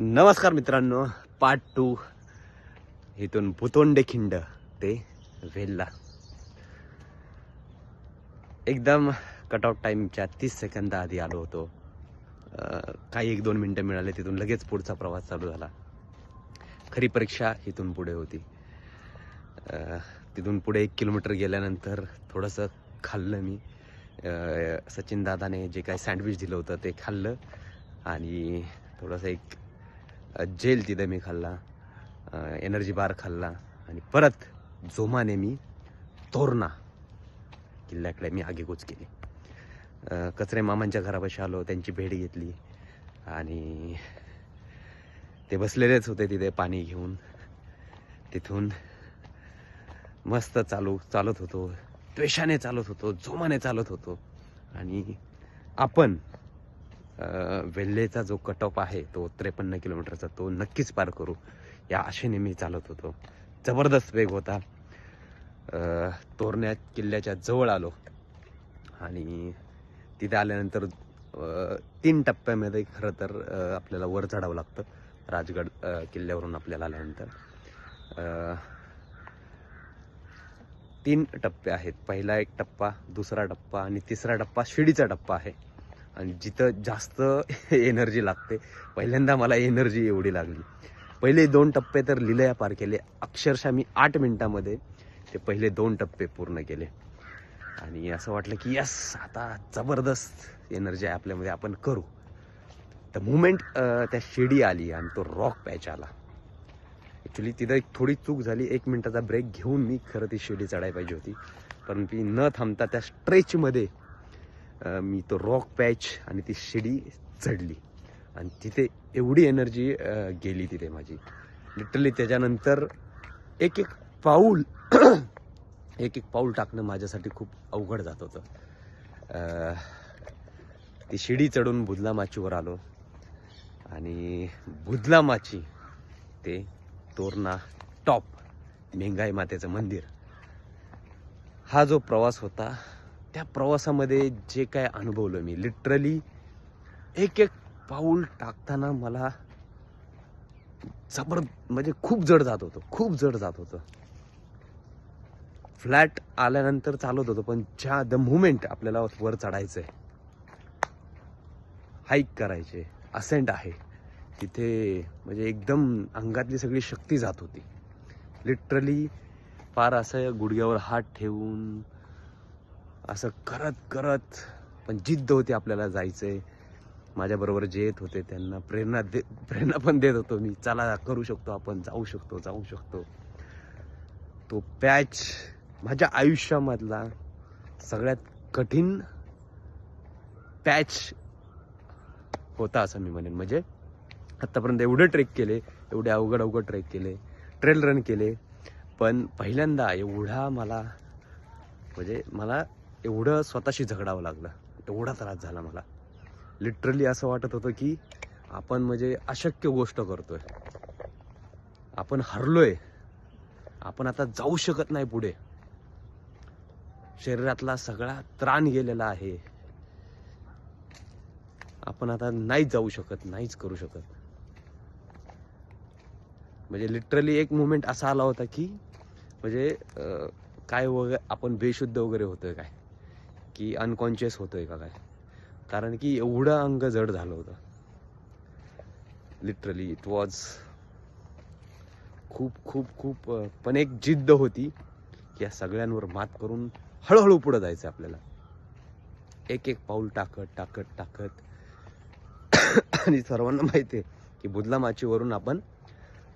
नमस्कार मित्रांनो part two इथून भुतोंडे खिंड ते वेल्ला. एकदम कटआउट टाईमच्या तीस सेकंद आधी आलो होतो. काही एक दोन मिनटं मिळाले तिथून लगेच पुढचा प्रवास चालू झाला. खरी परीक्षा इथून पुढे होती. तिथून पुढे एक किलोमीटर गेल्यानंतर थोडंसं खाल्लं मी. सचिन दादाने जे काही सँडविच दिलं होतं ते खाल्लं. आणि थोडंसं एक जेल तिथं मी खाल्ला एनर्जी बार खाल्ला आणि परत जोमाने मी तोरणा किल्ल्याकडे मी आगेकूच केली. कचरे मामांच्या घरापाशी आलो त्यांची भेट घेतली आणि ते बसलेलेच होते तिथे पाणी घेऊन. तिथून मस्त चालू चालत होतो द्वेषाने चालत होतो जोमाने चालत होतो आणि आपण वेल्हेचा जो कट ऑफ आहे तो त्रेपन्न किलोमीटरचा तो नक्कीच पार करू. या आशेने मी चालत होतो. जबरदस्त वेग होता. तोरण्या किल्ल्याच्या जवळ आलो. आणि तिथे आल्यानंतर तीन टप्प्यामध्ये खरं तर आपल्याला वर चढावं लागतं. राजगड किल्ल्यावरून आपल्याला आल्यानंतर. तीन टप्पे आहेत. पहिला एक टप्पा दुसरा टप्पा आणि तिसरा टप्पा शिडीचा टप्पा आहे. आणि जिथं जास्त एनर्जी लागते पहिल्यांदा मला एनर्जी एवढी लागली. पहिले दोन टप्पे तर लिलया पार केले. अक्षरशः मी आठ मिनिटामध्ये ते पहिले दोन टप्पे पूर्ण केले. आणि असं वाटलं की यस आता जबरदस्त एनर्जी आहे आपल्यामध्ये आपण करू. तर मुमेंट त्या शिडी आली आणि तो रॉक पॅच आला. ॲक्च्युली तिथं एक थोडी चूक झाली. एक मिनिटाचा ब्रेक घेऊन मी खरं ती शिडी चढायला पाहिजे होती. पण ती न थांबता त्या स्ट्रेचमध्ये मी तो रॉक पॅच आणि ती शिडी चढली. आणि तिथे एवढी एनर्जी गेली तिथे माझी. लिटरली त्याच्यानंतर एक एक पाऊल एक एक पाऊल टाकणं माझ्यासाठी खूप अवघड जात होतं. ती शिडी चढून बुधला माचीवर आलो. आणि बुधला माची ते तोरणा टॉप मेंगाई मातेचं मंदिर. हा जो प्रवास होता त्या प्रवासामध्ये जे काय अनुभवलं मी लिटरली एक एक पाऊल टाकताना मला जबर म्हणजे खूप जड जात होतं खूप जड जात होतं. फ्लॅट आल्यानंतर चालत होतं पण ज्या द मुमेंट आपल्याला वर चढायचंय हाईक करायचे असेंट आहे तिथे म्हणजे एकदम अंगातली सगळी शक्ती जात होती. लिटरली फार असं गुडघ्यावर हात ठेवून असं करत करत पण जिद्द होती आपल्याला जायचं आहे माझ्याबरोबर जे येत होते त्यांना प्रेरणा दे प्रेरणा पण देत होतो मी. चला करू शकतो आपण जाऊ शकतो जाऊ शकतो. तो पॅच माझ्या आयुष्यामधला सगळ्यात कठीण पॅच होता असं मी म्हणेन. म्हणजे आत्तापर्यंत एवढे ट्रेक केले एवढे अवघड अवघड ट्रेक केले ट्रेल रन केले पण पहिल्यांदा एवढा मला म्हणजे मला एवढं स्वतःशी झगडावं लागलं. एवढा त्रास झाला मला. लिटरली असं वाटत होतं की आपण म्हणजे अशक्य गोष्ट करतोय. आपण हरलोय. आपण आता जाऊ शकत नाही पुढे. शरीरातला सगळा त्राण गेलेला आहे. आपण आता नाहीच जाऊ शकत नाहीच करू शकत. म्हणजे लिटरली एक मुमेंट असा आला होता की म्हणजे काय वगैरे आपण बेशुद्ध वगैरे होतोय काय? की अनकॉन्शियस होतोय का काय? कारण की एवढं अंग जड झालं होतं. लिटरली इट वॉज खूप खूप खूप पण एक जिद्द होती की या सगळ्यांवर मात करून हळूहळू पुढं जायचं आपल्याला. एक एक पाऊल टाकत टाकत टाकत. आणि सर्वांना माहिती आहे की बुधला माचीवरून आपण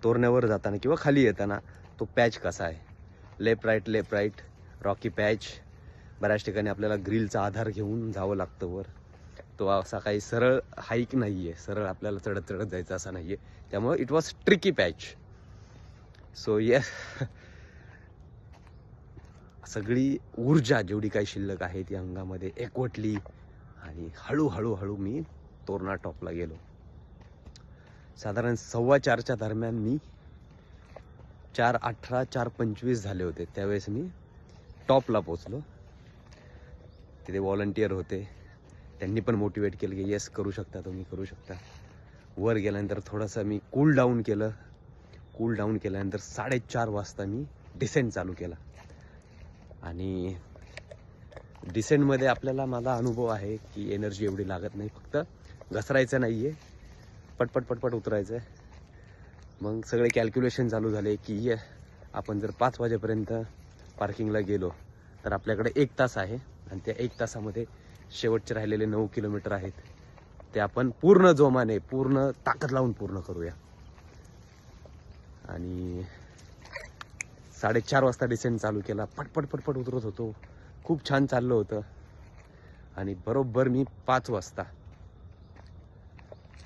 तोरण्यावर जाताना किंवा खाली येताना तो पॅच कसा आहे? Left right left right rocky patch बऱ्याच ठिकाणी आपल्याला ग्रिलचा आधार घेऊन जावं लागतं वर. तो असा काही सरळ हाईक नाही आहे सरळ आपल्याला चढत चढत जायचं असा नाही आहे त्यामुळे it was tricky patch so yes सगळी ऊर्जा जेवढी काही शिल्लक आहे ती अंगामध्ये एकवटली आणि हळूहळू हळू मी तोरणा टॉपला गेलो. साधारण सव्वा चारच्या दरम्यान मी चार अठरा चार पंचवीस झाले होते. त्यावेळेस मी टॉपला पोचलो तिथे व्हॉलंटियर होते त्यांनी पण मोटिवेट केलं की येस करू शकता तुम्ही करू शकता. वर गेल्यानंतर थोडंसं मी कूल डाऊन केलं. कूल डाऊन केल्यानंतर साडेचार वाजता मी डिसेंट चालू केला. आणि डिसेंटमध्ये आपल्याला माझा अनुभव आहे की एनर्जी एवढी लागत नाही. फक्त घसरायचं नाही आहे पटपट पटपट उतरायचं आहे मग सगळे कॅल्क्युलेशन चालू झाले की ये आपण जर पाच वाजेपर्यंत पार्किंगला गेलो तर आपल्याकडे एक तास आहे. आणि त्या एक तासामध्ये शेवटचे राहिलेले नऊ किलोमीटर आहेत. ते आपण पूर्ण जोमाने पूर्ण ताकद लावून पूर्ण करूया. आणि साडेचार वाजता डिसेंट चालू केला. पटपट पटपट उतरत होतो. खूप छान चाललं होतं. आणि बरोबर मी पाच वाजता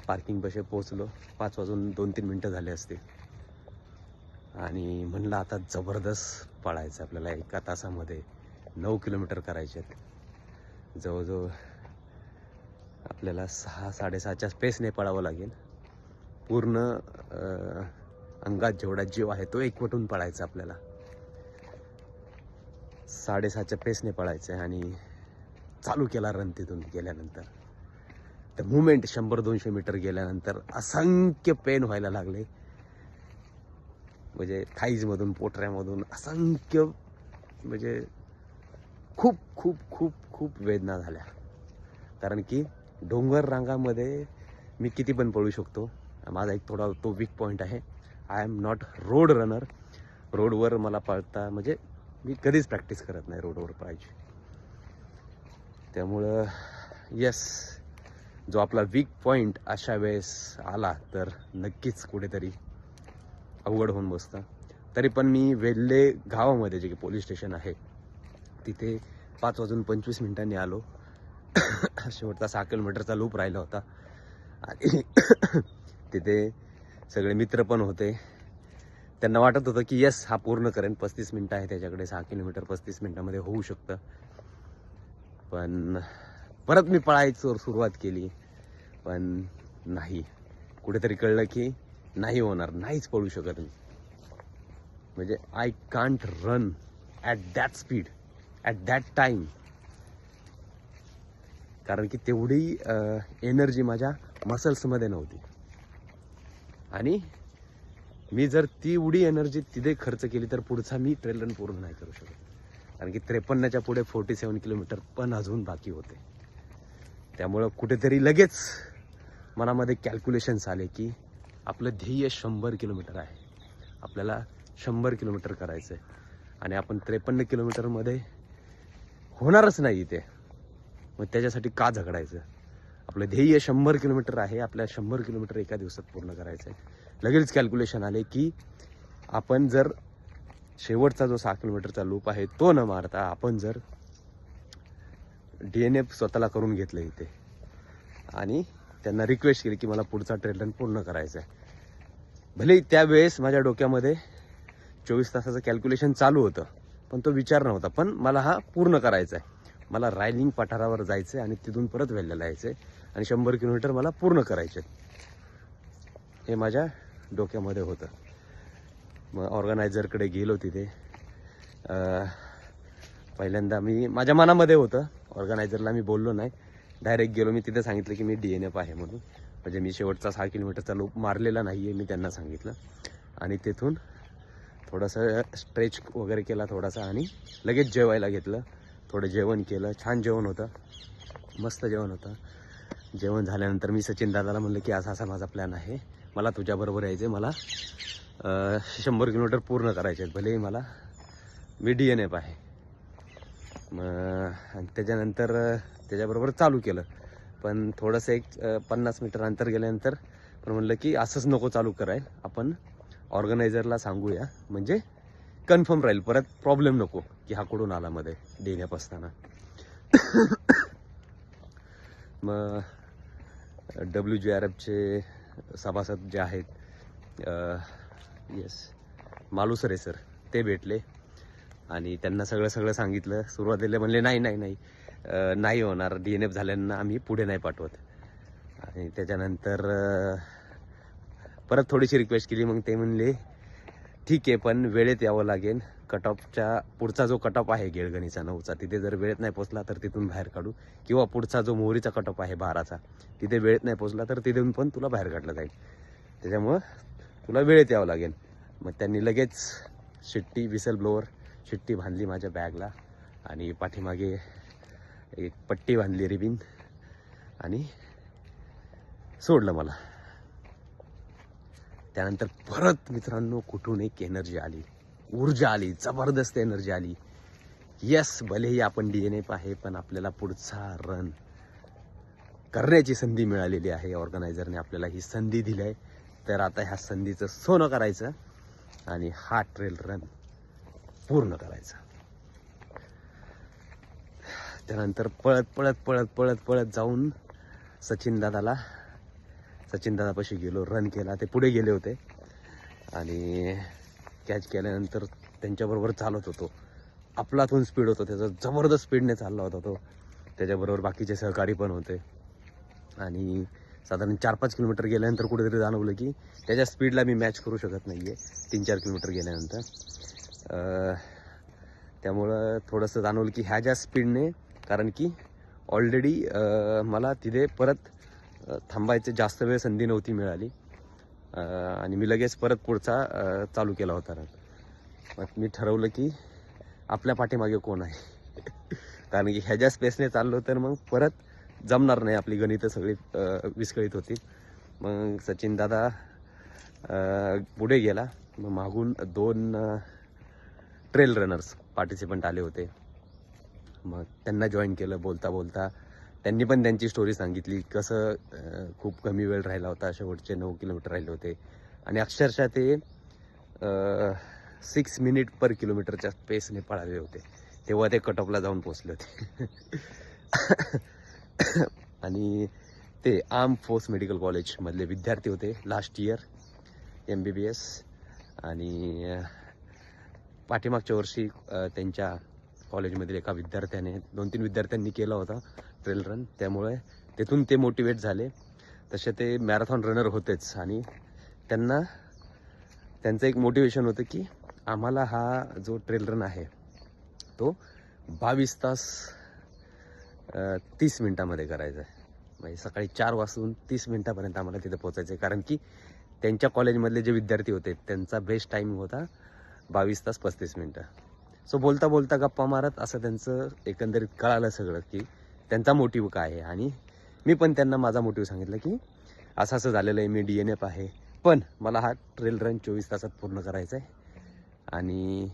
पार्किंग बसे पोहोचलो. पाच वाजून दोन तीन मिनटं झाले असते. आणि म्हणलं आता जबरदस्त पळायचं आपल्याला एका तासामध्ये. नऊ किलोमीटर करायचे आहेत. जवळजवळ आपल्याला सहा साडेसहाच्या स्पेसने पळावं लागेल. पूर्ण अंगात जेवढा जीव आहे तो एकवटून पळायचा आपल्याला. साडेसहाच्या पेसने पळायचं आहे आणि चालू केला रन तिथून गेल्यानंतर. तर मुवमेंट शंभर दोनशे मीटर गेल्यानंतर असंख्य पेन व्हायला लागले. म्हणजे थाईजमधून पोटऱ्यामधून असंख्य म्हणजे खूप खूप खूप खूप वेदना झाल्या. कारण की डोंगर रांगामध्ये मी किती पण पळू शकतो. माझा एक थोडा तो वीक पॉईंट आहे. I am not road runner रोडवर मला पळता म्हणजे मी कधीच प्रॅक्टिस करत नाही रोडवर पळायची. त्यामुळं येस जो आपला वीक पॉईंट अशा वेळेस आला तर नक्कीच कुठेतरी अवघड होऊन बसतं. तरी पण मी वेल्ले गावामध्ये जे की पोलीस स्टेशन आहे तिथे पाच वाजून पंचवीस मिनिटांनी आलो. शेवटचा सहा किलोमीटरचा लूप राहिला होता. आणि तिथे सगळे मित्र पण होते. त्यांना वाटत होतं की यस हा पूर्ण करेन. पस्तीस मिनटं आहे त्याच्याकडे. सहा किलोमीटर पस्तीस मिनटामध्ये होऊ शकतं. पण परत मी पळायचं सुरुवात केली. पण नाही. कुठेतरी कळलं की नाही होणार. नाहीच पळू शकत मी. म्हणजे I can't run at that speed at that time कारण की तेवढी एनर्जी माझ्या मसल्समध्ये नव्हती. आणि मी जर ती एवढी एनर्जी तिथे खर्च केली तर पुढचा मी ट्रेल रन पूर्ण नाही करू शकत. कारण की त्रेपन्नच्या पुढे फोर्टी सेवन किलोमीटर पण अजून बाकी होते. त्यामुळं कुठेतरी लगेच मनामध्ये कॅल्क्युलेशन्स आले की आपलं ध्येय शंभर किलोमीटर आहे. आपल्याला शंभर किलोमीटर करायचं आहे आणि आपण त्रेपन्न किलोमीटरमध्ये होणारच नाही इथे. मग त्याच्यासाठी का झगडायचं? आपलं ध्येय शंभर किलोमीटर आहे आपल्या शंभर किलोमीटर एका दिवसात पूर्ण करायचं आहे लगेच कॅल्क्युलेशन आले की आपण जर शेवटचा जो सहा किलोमीटरचा लूप आहे तो न मारता आपण जर डी एन एफ स्वतःला करून घेतलं इथे. आणि त्यांना रिक्वेस्ट केली की मला पुढचा ट्रेल रन पूर्ण करायचा आहे भले त्यावेळेस माझ्या डोक्यामध्ये चोवीस तासाचं कॅल्क्युलेशन चालू होतं पण तो विचार नव्हता. पण मला हा पूर्ण करायचा आहे मला रायलिंग पठारावर जायचं आहे आणि तिथून परत वेल्ल्याला यायचं आहे आणि शंभर किलोमीटर मला पूर्ण करायचे हे माझ्या डोक्यामध्ये होतं. मग ऑर्गनायझरकडे गेलो तिथे. पहिल्यांदा मी माझ्या मनामध्ये होतं. ऑर्गनायझरला मी बोललो नाही. डायरेक्ट गेलो. मी तिथे सांगितलं की मी डी एन एफ आहे म्हणून. म्हणजे मी शेवटचा सहा किलोमीटरचा लूप मारलेला नाही आहे मी त्यांना सांगितलं. आणि तेथून थोडंसं स्ट्रेच वगैरे केला थोडासा आणि लगेच जेवायला घेतलं. थोडं जेवण केलं. छान जेवण होतं. मस्त जेवण होतं. जेवण झाल्यानंतर मी सचिन दादाला म्हणलं की असा असा माझा प्लॅन आहे. मला तुझ्याबरोबर यायचं आहे मला शंभर किलोमीटर पूर्ण करायचे आहेत. भलेही मला मी डी एन एफ आहे. मग आणि त्याच्यानंतर त्याच्याबरोबर चालू केलं. पण थोडंसं एक पन्नास मीटर अंतर गेल्यानंतर पण म्हणलं की असंच नको चालू कराय आपण ऑर्गनायझरला सांगूया. म्हणजे कन्फर्म राहील परत प्रॉब्लेम नको की हा कुठून आला मध्ये डी एन एफ असताना. मग डब्ल्यू जी आर एफचे सभासद जे आहेत येस मालुसरे सर ते भेटले. आणि त्यांना सगळं सगळं सांगितलं. सुरुवातीला म्हणले नाही नाही नाही. नाही होणार. डी एन एफ झाल्यांना आम्ही पुढे नाही पाठवत. आणि त्याच्यानंतर परत थोडीशी रिक्वेस्ट केली मग ते म्हणले ठीक आहे पण वेळेत यावं लागेल. कट ऑफच्या पुढचा जो कट ऑफ आहे गेळगणीचा नऊचा तिथे जर वेळेत नाही पोचला तर तिथून बाहेर काढू. किंवा पुढचा जो मोहरीचा कट ऑफ आहे बाराचा तिथे वेळेत नाही पोचला तर तिथून पण तुला बाहेर काढलं जाईल. त्याच्यामुळं तुला वेळेत यावं लागेल. मग त्यांनी लगेच शिट्टी विसल ब्लोअर शिट्टी बांधली माझ्या बॅगला आणि पाठीमागे एक पट्टी बांधली रिबिन आणि सोडलं मला. त्यानंतर परत मित्रांनो कुठून एक एनर्जी आली? ऊर्जा आली जबरदस्त एनर्जी आली. यस भलेही आपण डी एन एफ आहे पण आपल्याला पुढचा रन करण्याची संधी मिळालेली आहे. ऑर्गनायझरने आपल्याला ही संधी दिली आहे तर आता ह्या संधीचं सोनं करायचं आणि हा ट्रेल रन पूर्ण करायचा. त्यानंतर पळत पळत पळत पळत पळत जाऊन सचिन दादाला सचिन दादापाशी गेलो रन केला ते पुढे गेले होते. आणि कॅच केल्यानंतर त्यांच्याबरोबर चालत होतो. आपलातून स्पीड होतो त्याचा जबरदस्त स्पीडने चालला होता तो. त्याच्याबरोबर बाकीचे सहकारी पण होते. आणि साधारण चार पाच किलोमीटर गेल्यानंतर कुठेतरी जाणवलं की त्याच्या स्पीडला मी मॅच करू शकत नाही आहे तीन चार किलोमीटर गेल्यानंतर त्यामुळं थोडंसं जाणवलं की ह्या ज्या स्पीडने कारण की ऑलरेडी मला तिथे परत थांबायचं जास्त वेळ संधी नव्हती मिळाली. आणि मी लगेच परत पुढचा चालू केला होता रन मग मी ठरवलं की आपल्या पाठीमागे कोण आहे? कारण की ह्याच्या स्पेसने चाललो तर मग परत जमणार नाही आपली गणितं सगळी विस्कळीत होती. मग सचिन दादा पुढे गेला. मग मागून दोन ट्रेल रनर्स पार्टिसिपंट आले होते. मग त्यांना जॉईन केलं बोलता बोलता त्यांनी पण त्यांची स्टोरी सांगितली. कसं खूप कमी वेळ राहिला होता. शेवटचे नऊ किलोमीटर राहिले होते. आणि अक्षरशः ते सिक्स मिनिट पर किलोमीटरच्या पेसने पळाले होते. तेव्हा ते कट जाऊन पोचले होते. आणि ते आर्म फोर्स मेडिकल कॉलेजमधले विद्यार्थी होते. Last year M B B S आणि पाठीमागच्या वर्षी त्यांच्या कॉलेजमधील एका विद्यार्थ्याने दोन तीन विद्यार्थ्यांनी केला होता. ट्रेल रन त्यामुळे तिथून ते मोटिवेट झाले. तसे ते मॅरेथॉन रनर होतेच. आणि त्यांना त्यांचं एक मोटिवेशन होतं की आम्हाला हा जो ट्रेल रन आहे तो बावीस तास तीस मिनटामध्ये करायचा आहे. म्हणजे सकाळी चार वाजून तीस मिनटापर्यंत आम्हाला तिथे पोचायचं आहे. कारण की त्यांच्या कॉलेजमधले जे विद्यार्थी होते त्यांचा बेस्ट टाईमिंग होता बावीस तास पस्तीस मिनटं. सो बोलता बोलता गप्पा मारत असं त्यांचं एकंदरीत कळालं सगळं की त्यांचा मोटिव्ह काय आहे? आणि मी पण त्यांना माझा मोटिव्ह सांगितलं की असं असं झालेलं आहे मी डी एन एफ आहे. पण मला हा ट्रेल रन चोवीस तासात पूर्ण करायचा आहे आणि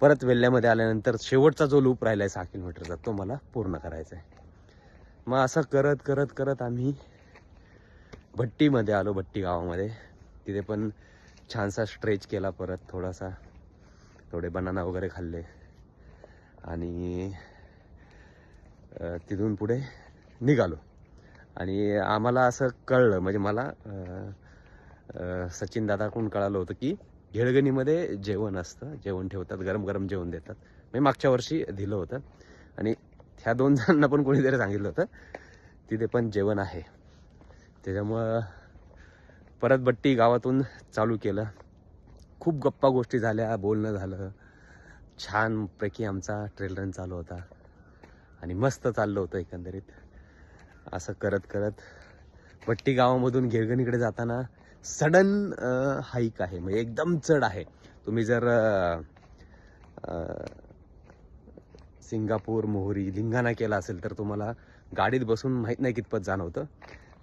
परत वेल्ल्यामध्ये आल्यानंतर शेवटचा जो लूप राहिला आहे सहा किलोमीटरचा तो मला पूर्ण करायचा आहे मग असं करत करत करत आम्ही भट्टीमध्ये आलो भट्टी गावामध्ये. तिथे पण छानसा स्ट्रेच केला परत थोडासा. थोडे बनाना वगैरे खाल्ले. आणि तिथून पुढे निघालो. आणि आम्हाला असं कळलं म्हणजे मला सचिन दादाकडून कळालं होतं की घेळगणीमध्ये जेवण असतं जेवण ठेवतात गरम गरम जेवण देतात. मी मागच्या वर्षी दिलं होतं. आणि ह्या दोन जणांना पण कोणीतरी सांगितलं होतं तिथे पण जेवण आहे. त्याच्यामुळं परत बट्टी गावातून चालू केलं. खूप गप्पा गोष्टी झाल्या बोलणं झालं. छानपैकी आमचा ट्रेल रन चालू होता. आणि मस्त चाललं होतं एकंदरीत. असं करत करत भट्टी गावामधून गिरगणीकडे जाताना सडन हाईक आहे. म्हणजे एकदम चढ आहे. तुम्ही जर सिंगापूर मोहरी लिंगाणा केला असेल तर तुम्हाला गाडीत बसून माहीत नाही कितपत जाणवतं.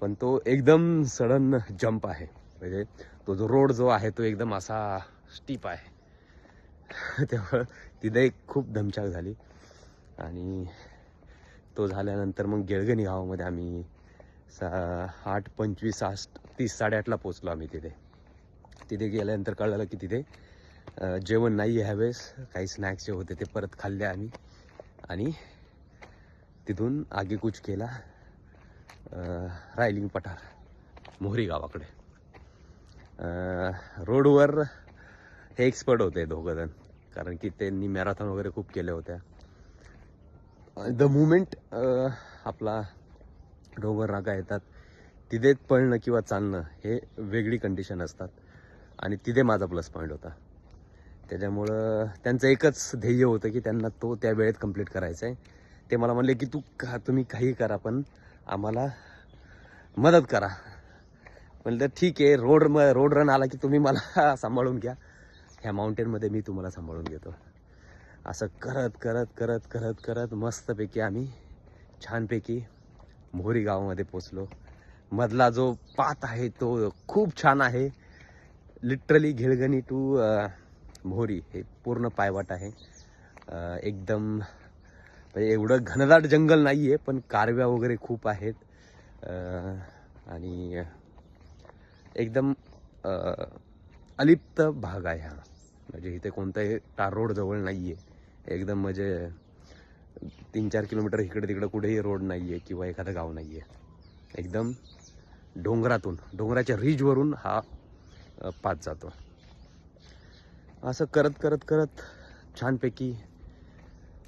पण तो एकदम सडन जंप आहे. म्हणजे तो जो रोड जो आहे तो एकदम असा स्टीप आहे. त्यामुळं तिथे एक खूप धमछाक झाली. आणि तो झाल्यानंतर मग गेळगणी गावामध्ये आम्ही सा आठ पंचवीस आठ तीस साडेआठला पोचलो आम्ही तिथे. तिथे गेल्यानंतर कळलं की तिथे जेवण नाही आहे ह्यावेळेस. काही स्नॅक्स जे होते ते परत खाल्ले आम्ही. आणि तिथून आगेकूच केला रायलिंग पठार मोहरी गावाकडे. रोडवर हे एक्सपर्ट होते दोघंजण. कारण की त्यांनी मॅरेथॉन वगैरे खूप केल्या होत्या. द मुमेंट आपला डोंगर रागा येतात. तिथे पळणं किंवा चालणं हे वेगळी कंडिशन असतात. आणि तिथे माझा प्लस पॉईंट होता. त्याच्यामुळं त्यांचं एकच ध्येय होतं की त्यांना तो त्या वेळेत कंप्लीट करायचा आहे ते मला म्हणले की तू का तुम्ही काही करा पण आम्हाला मदत करा. म्हणलं ठीक आहे रोड म रोड रन आला की तुम्ही मला सांभाळून घ्या. ह्या माउंटेनमध्ये मी तुम्हाला सांभाळून घेतो. असं करत करत करत करत करत मस्तपैकी आम्ही छानपैकी मोहरी गावामध्ये पोचलो मधला जो पात आहे तो खूप छान आहे. लिटरली घेळगणी टू मोहरी हे पूर्ण पायवाट आहे. एकदम म्हणजे एवढं घनदाट जंगल नाही आहे पण कारव्या वगैरे खूप आहेत. आणि एकदम अलिप्त भाग आहे हा. म्हणजे इथे कोणताही टार रोड जवळ नाही आहे एकदम म्हणजे तीन चार किलोमीटर इकडे तिकडं कुठेही रोड नाही आहे किंवा एखादं गाव नाही आहे एकदम डोंगरातून डोंगराच्या रीजवरून हा पात जातो. असं करत करत करत छानपैकी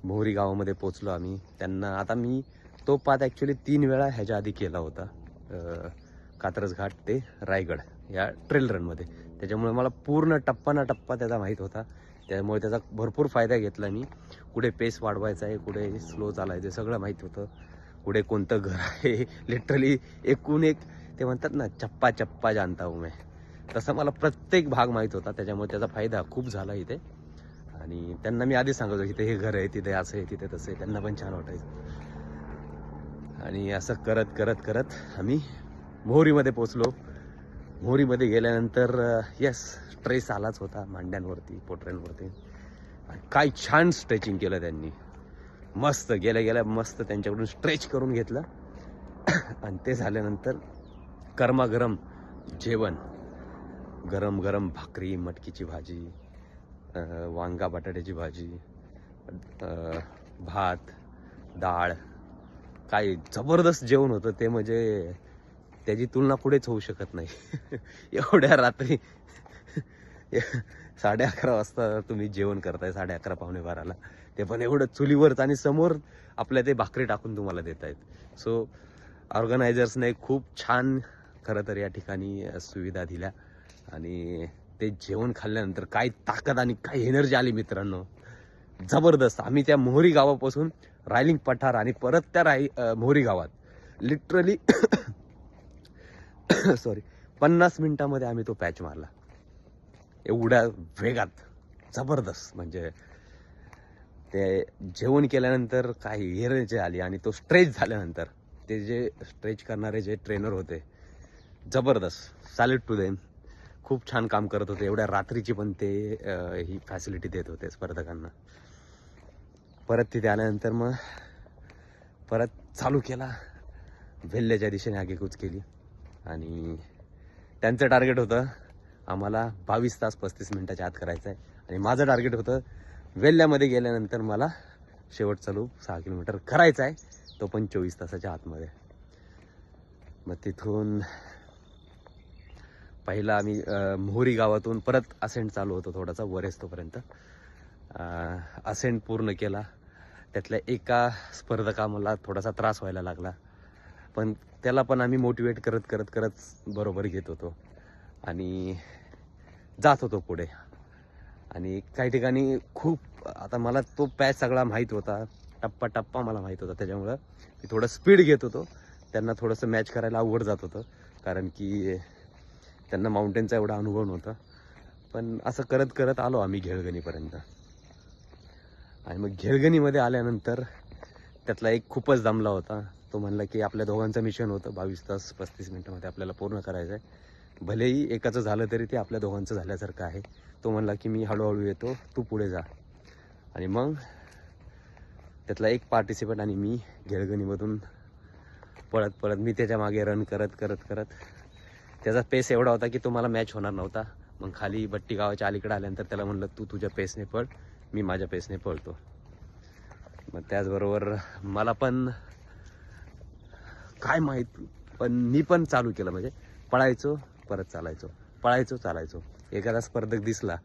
मोहरी गावामध्ये पोचलो आम्ही. त्यांना आता मी तो पात ॲक्च्युली तीन वेळा ह्याच्या आधी केला होता. कात्रजघाट कात्रज घाट ते रायगड या ट्रेल रनमध्ये त्याच्यामुळे मला पूर्ण टप्पा ना टप्पा त्याचा माहीत होता. त्यामुळे त्याचा भरपूर फायदा घेतला मी. कुठे पेस वाढवायचा आहे कुठे स्लो चालायचं आहे सगळं माहीत होतं. कुठे कोणतं घर आहे लिटरली एकूण एक ते म्हणतात ना चप्पा चप्पा जानता उमे तसा मला प्रत्येक भाग माहीत होता त्याच्यामुळे त्याचा फायदा खूप झाला इथे. आणि त्यांना मी आधीच सांगतो इथे हे घर आहे तिथे असं आहे तिथे तसं आहे त्यांना पण छान वाटायचं. आणि असं करत करत करत आम्ही मोहरीमध्ये पोचलो मोहरीमध्ये गेल्यानंतर येस स्ट्रेस आलाच होता मांड्यांवरती पोटऱ्यांवरती. आणि काय छान स्ट्रेचिंग केलं त्यांनी. मस्त गेल्या गेल्या मस्त त्यांच्याकडून स्ट्रेच करून घेतलं. आणि ते झाल्यानंतर गरमागरम जेवण. गरम गरम भाकरी मटकीची भाजी वांगा बटाट्याची भाजी भात डाळ. काय जबरदस्त जेवण होतं ते म्हणजे त्याची तुलना पुढेच होऊ शकत नाही. एवढ्या रात्री साडे अकरा वाजता तुम्ही जेवण करताय साडे अकरा पावणे बाराला. ते पण एवढं चुलीवरच आणि समोर आपल्या ते भाकरी टाकून तुम्हाला देत आहेत सो ऑर्गनायझर्सने खूप छान खरं तर या ठिकाणी सुविधा दिल्या. आणि ते जेवण खाल्ल्यानंतर काय ताकद आणि काय एनर्जी आली मित्रांनो. जबरदस्त. आम्ही त्या मोहरी गावापासून रायलिंग पठार आणि परत त्या राय मोहरी गावात. लिटरली सॉरी पन्नास मिनिटामध्ये आम्ही तो पॅच मारला. एवढ्या वेगात जबरदस्त. म्हणजे ते जेवण केल्यानंतर काही एनर्जी आली आणि तो स्ट्रेच झाल्यानंतर ते जे स्ट्रेच करणारे जे ट्रेनर होते जबरदस्त. सॅल्यूट टू देम खूप छान काम करत होते. एवढ्या रात्रीची पण ते ही फॅसिलिटी देत होते स्पर्धकांना. परत तिथे आल्यानंतर मग परत चालू केला. वेल्ल्याच्या दिशेने आगेकूच केली. आणि त्यांचं टार्गेट होतं आम्हाला बावीस तास पस्तीस मिनिटाच्या आत करायचं आहे आणि माझं टार्गेट होतं वेल्ल्यामध्ये गेल्यानंतर मला शेवटचा लूप सहा किलोमीटर करायचा आहे तो पण चोवीस तासाच्या आतमध्ये. मग तिथून पहिला आम्ही मोहरी गावातून परत असेंट चालू होतो थोडासा वरेस्तोपर्यंत असेंट पूर्ण केला. त्यातल्या एका स्पर्धकाला थोडासा त्रास व्हायला लागला. पण त्याला पण आम्ही मोटिवेट करत करत करत बरोबर घेत होतो. आणि जात होतो पुढे. आणि काही ठिकाणी खूप आता मला तो पॅच सगळा माहीत होता. टप्पा टप्पा मला माहीत होता त्याच्यामुळं. मी थोडं स्पीड घेत होतो. त्यांना थोडंसं मॅच करायला अवघड जात होतं. कारण की त्यांना माउंटेनचा एवढा अनुभव नव्हता. पण असं करत करत आलो आम्ही घेळगणीपर्यंत आणि मग घेळगणीमध्ये आल्यानंतर त्यातला एक खूपच दमला होता. तो म्हणला की आपल्या दोघांचं मिशन होतं. बावीस तास पस्तीस मिनटामध्ये आपल्याला पूर्ण करायचं आहे भलेही एकाचं झालं तरी ते आपल्या दोघांचं झाल्यासारखं आहे. तो म्हणला की मी हळूहळू येतो तू पुढे जा. आणि मग त्यातला एक पार्टिसिपंट आणि मी घेळगणीमधून पळत पळत मी त्याच्यामागे रन करत करत करत त्याचा पेस एवढा होता की तो मला मॅच होणार नव्हता. मग खाली बट्टी गावाच्या अलीकडे आल्यानंतर त्याला म्हणलं तू तुझ्या पेसने पळ मी माझ्या पेसने पळतो. मग त्याचबरोबर मला पण काय माहीत? पण मी पण चालू केलं म्हणजे पळायचो परत चालायचो. पळायचो चालायचो. एखादा स्पर्धक दिसला.